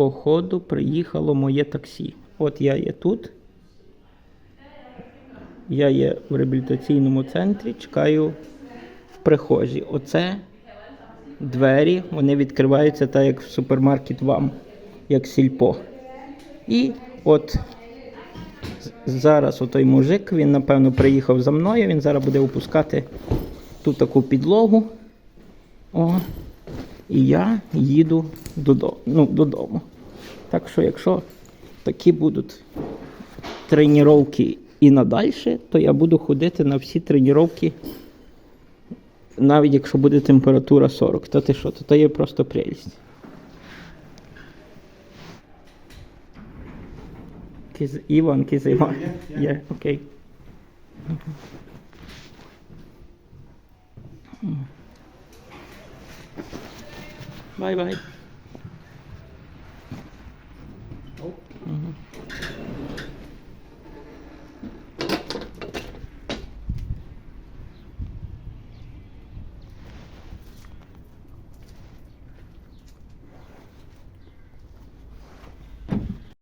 походу, приїхало моє таксі. От я є тут. Я є в реабілітаційному центрі, чекаю в прихожій. Оце двері, вони відкриваються так, як в супермаркет вам, як сільпо. І от зараз отой мужик, він напевно приїхав за мною, він зараз буде опускати ту таку підлогу. О, і я їду додому. Ну, додому. Так що, якщо такі будуть тренування і надальше, то я буду ходити на всі тренування, навіть якщо буде температура 40. То ти що, то, то є просто прелість. Кіз... Іван, кіз Іван. Є, є. Є, Bye bye. Oh. Mm -hmm.